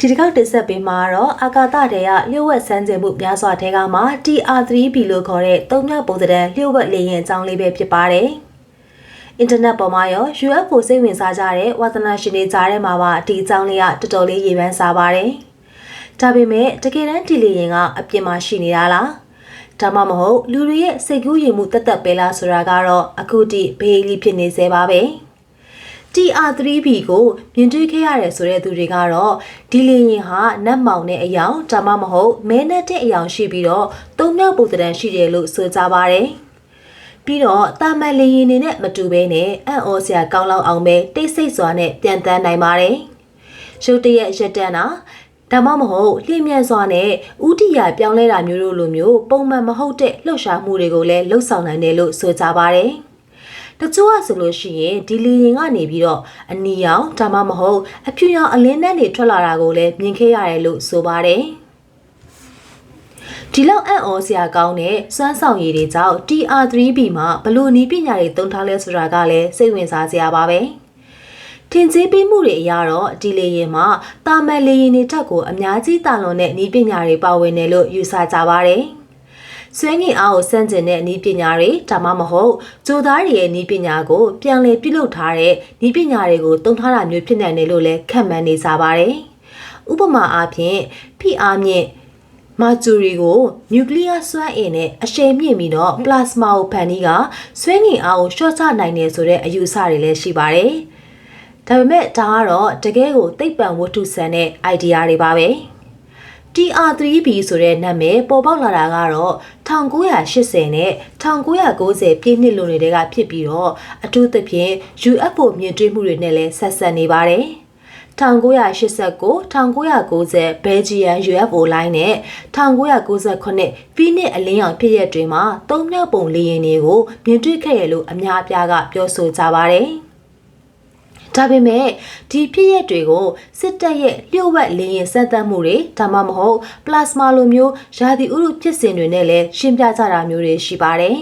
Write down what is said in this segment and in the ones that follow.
ဒီတစ်ခေါက်တင်ဆက်ပေးမှာတော့အာကာသထဲကလျှို့ဝှက်စမ်းကြင်မှုများစွာထဲကမှ TR3B လို့ခေါ်တဲ့သုံးမြောက်ပုံသဏ္ဍာန်လျှို့ဝှက်လေယာဉ်အကြောင်းလေးပဲဖြစ်ပါတယ်။အင်တာနက်ပေါ်မှာရော UFO စိတ်ဝင်စားကြတဲ့ဝါသနာရှင်တွေကြားထဲမှာပါဒီအကြောင်းလေးကတော်တော်လေးရေပန်းစားပါတယ်။ဒါပေမဲ့တကယ်တမ်းဒီလေယာဉ်ကအပြင်မှာရှိနေတာလား။ဒါမှမဟုတ်လူတွေရဲ့စိတ်ကူးယဉ်မှုတက်တက်ပဲလားဆိုတာကတော့အခုထိဘေးလီဖြစ်နေသေးပါပဲ။ TR3B ကိုမြင်တွေ့ခဲ့ရတယ်ဆိုတဲ့သူတွေကတော့ဒီလေရင်ဟာနတ်မောင်တဲ့အယောင်ဒါမှမဟုတ်မဲနက်တဲ့အယောင်ရှိပြီးတော့သုံးမြောက်ပုံသဏ္ဍာန်ရှိတယ်လို့ဆိုကြပါတယ်။ပြီးတော့တာမန်လေရင်နေနဲ့မတူဘဲနဲ့အံ့ဩစရာကောင်းလောက်အောင်ပဲတိတ်ဆိတ်စွာနဲ့ပြန်တန်းနိုင်ပါတယ်။ရုတ်တရက်ရက်တန်းတာဒါမှမဟုတ်လျင်မြန်စွာနဲ့ဥတီယာပြောင်းလဲတာမျိုးတို့လိုမျိုးပုံမှန်မဟုတ်တဲ့လှုပ်ရှားမှုတွေကိုလည်းလှုပ်ဆောင်နိုင်တယ်လို့ဆိုကြပါတယ်။ တချို့ကဆိုလို့ရှိရင်ဒီလီရင်ကနေပြီးတော့အနီရောင်ဒါမှမဟုတ်အဖြူရောင်အလင်းနဲ့နေထွက်လာတာကိုလည်းမြင်ခဲ့ရတယ်လို့ဆိုပါတယ်ဒီလောက်အံ့ဩစရာကောင်းတဲ့စွမ်းဆောင်ရည်တွေကြောင့် TR3B မှာဘလို့နီးပညာတွေသုံးထားလဲဆိုတာကလည်းစိတ်ဝင်စားစရာပါပဲထင်ကြီးပေးမှုတွေအရတော့ဒီလေရင်မှာတာမန်လေရင်တွေတက်ကိုအများကြီးတာလွန်တဲ့နီးပညာတွေပါဝင်တယ်လို့ယူဆကြပါတယ်။ ဆွဲငင်အားကိုစန့်ကျင်တဲ့နည်းပညာတွေဒါမှမဟုတ်ကြိုသားတွေရဲ့နည်းပညာကိုပြန်လည်ပြုလုပ်ထားတဲ့နည်းပညာတွေကိုတုံးထားတာမျိုးဖြစ်နိုင်တယ်လို့လည်းခန့်မှန်းနေကြပါတယ်။ဥပမာအားဖြင့်ဖိအားမြင့်မာဂျူရီကိုနျူကလ িয়ার စွမ်းအင်နဲ့အရှိန်မြင့်ပြီးတော့ပလာစမာကိုဖန်တီးကဆွဲငင်အားကိုရှော့ချနိုင်တယ်ဆိုတဲ့အယူအဆတွေလည်းရှိပါတယ်။ဒါပေမဲ့ဒါကတော့တကယ်ကိုသိပ္ပံဝတ္ထုဆန်တဲ့ idea တွေပါပဲ။ TR3B ဆိုတဲ့နာမည်ပေါ်ပေါက်လာတာကတော့1980နဲ့1990ပြည့်နှစ်လိုတွေကဖြစ်ပြီးတော့အထူးသဖြင့် UFO မြင်တွေ့မှုတွေနဲ့လည်းဆက်ဆက်နေပါတယ်။1989 1990ဘယ်ဂျီယန် UFO လိုင်းနဲ့1998ပြည်နှစ်အလင်းရောင်ဖြစ်ရက်တွေမှာသုံးမြောက်ပုံလေယာဉ်တွေကိုမြင်တွေ့ခဲ့ရလို့အများအပြားကပြောဆိုကြပါတယ်။ ဒါပေမဲ့ဒီဖြစ်ရက်တွေကိုစစ်တပ်ရဲ့လျှို့ဝှက်လင်းရင်စက်သက်မှုတွေဒါမှမဟုတ်ပလာစမာလိုမျိုးရာသီဥတုဖြစ်စဉ်တွေနဲ့လည်းရှင်းပြကြတာမျိုးတွေရှိပါတယ်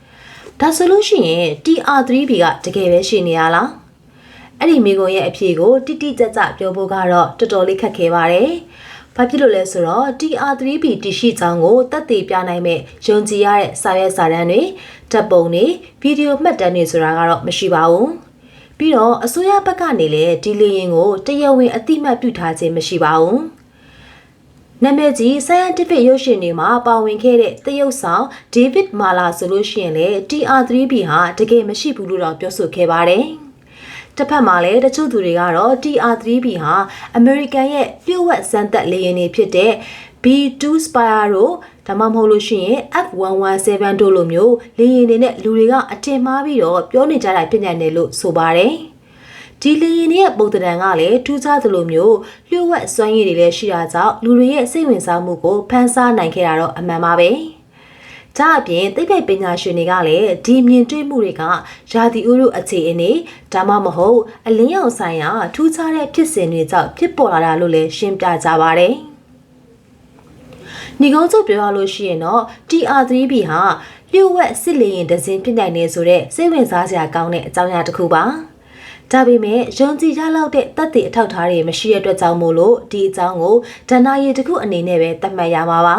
။ဒါဆိုလို့ရှိရင် TR3B ကတကယ်ပဲရှိနေရလား။အဲ့ဒီမိကုံရဲ့အဖြေကိုတိတိကျကျပြောဖို့ကတော့တော်တော်လေးခက်ခဲပါတယ်။ဘာဖြစ်လို့လဲဆိုတော့ TR3B တရှိချောင်းကိုတက်တည်ပြနိုင်မဲ့ယုံကြည်ရတဲ့စာရွက်စာတမ်းတွေဓာတ်ပုံတွေဗီဒီယိုမှတ်တမ်းတွေဆိုတာကတော့မရှိပါဘူး။ ပြီးတော့အစိုးရဘက်ကနေလည်းဒီလေရင်ကိုတရားဝင်အတိမတ်ပြုထားခြင်းမရှိပါဘူး။နာမည်ကြီး scientific ရုပ်ရှင်တွေမှာပါဝင်ခဲ့တဲ့သရုပ်ဆောင် David Marla ဆိုလို့ရှိရင်လည်း TR3B ဟာတကယ်မရှိဘူးလို့တော့ပြောဆိုခဲ့ပါတယ်။တစ်ဖက်မှာလည်းတချို့သူတွေကတော့ TR3B ဟာ American ရဲ့လျှို့ဝှက်စမ်းသပ်လေယာဉ်တွေဖြစ်တဲ့ B2 Spire တို့ ဒါမှမဟုတ်လို့ရှိရင် F117 တို့လိုမျိုးလေယာဉ်တွေနဲ့လူတွေကအထင်မှားပြီးတော့ပြောနေကြတာဖြစ်နိုင်တယ်လို့ဆိုပါတယ်။ဒီလေယာဉ်တွေရဲ့ပုံသဏ္ဍာန်ကလည်းထူးခြားသလိုမျိုးလျှို့ဝှက်စွမ်းရည်တွေလည်းရှိတာကြောင့်လူတွေရဲ့စိတ်ဝင်စားမှုကိုဖန်ဆားနိုင်ခဲ့တာတော့အမှန်ပါပဲ။ဒါအပြင်သိပ္ပံပညာရှင်တွေကလည်းဒီမြင်တွေ့မှုတွေကရာသီဥတုအခြေအနေဒါမှမဟုတ်အလင်းရောင်ဆိုင်ရာထူးခြားတဲ့ဖြစ်စဉ်တွေကြောင့်ဖြစ်ပေါ်လာတာလို့လည်းရှင်းပြကြပါတယ်။ ညီကုန်းချုပ်ပြောရလို့ရှိရင်တော့ TR3B ဟာလျှို့ဝှက်စစ်လေရင်ဒဇင်ဖြစ်နိုင်နေဆိုတဲ့စိတ်ဝင်စားစရာကောင်းတဲ့အကြောင်းအရာတစ်ခုပါဒါပေမဲ့ယုံကြည်ရလောက်တဲ့တပ်တွေအထောက်အထားတွေမရှိတဲ့အတွက်ကြောင့်မို့လို့ဒီအကြောင်းကိုဒဏ္ဍာရီတစ်ခုအနေနဲ့ပဲသတ်မှတ်ရမှာပါ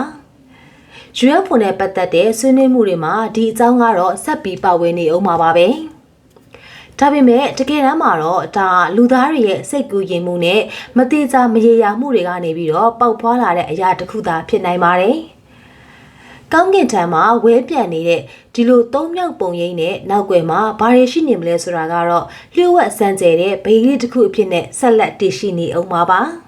UFO နဲ့ပတ်သက်တဲ့ဆွေးနွေးမှုတွေမှာဒီအကြောင်းကတော့ဆက်ပြီးပါဝင်နေအောင်ပါပါပဲ။ ဒါပေမဲ့တကယ်တမ်းမှာတော့ဒါလူသားတွေရဲ့စိတ်ကူးယဉ်မှုနဲ့မတိကျမရေရာမှုတွေကနေပြီးတော့ပေါက်ဖွာလာတဲ့အရာတစ်ခုသာဖြစ်နိုင်ပါတယ်။ကောင်းကင်ထံမှာဝဲပြန်နေတဲ့ဒီလိုသုံးမြောက်ပုံရိပ်နဲ့နောက်ွယ်မှာဘာတွေရှိနေမလဲဆိုတာကတော့လျှို့ဝှက်စမ်းကြဲတဲ့ဘေးလေးတစ်ခုအဖြစ်နဲ့ဆက်လက်တည်ရှိနေအောင်ပါပါ။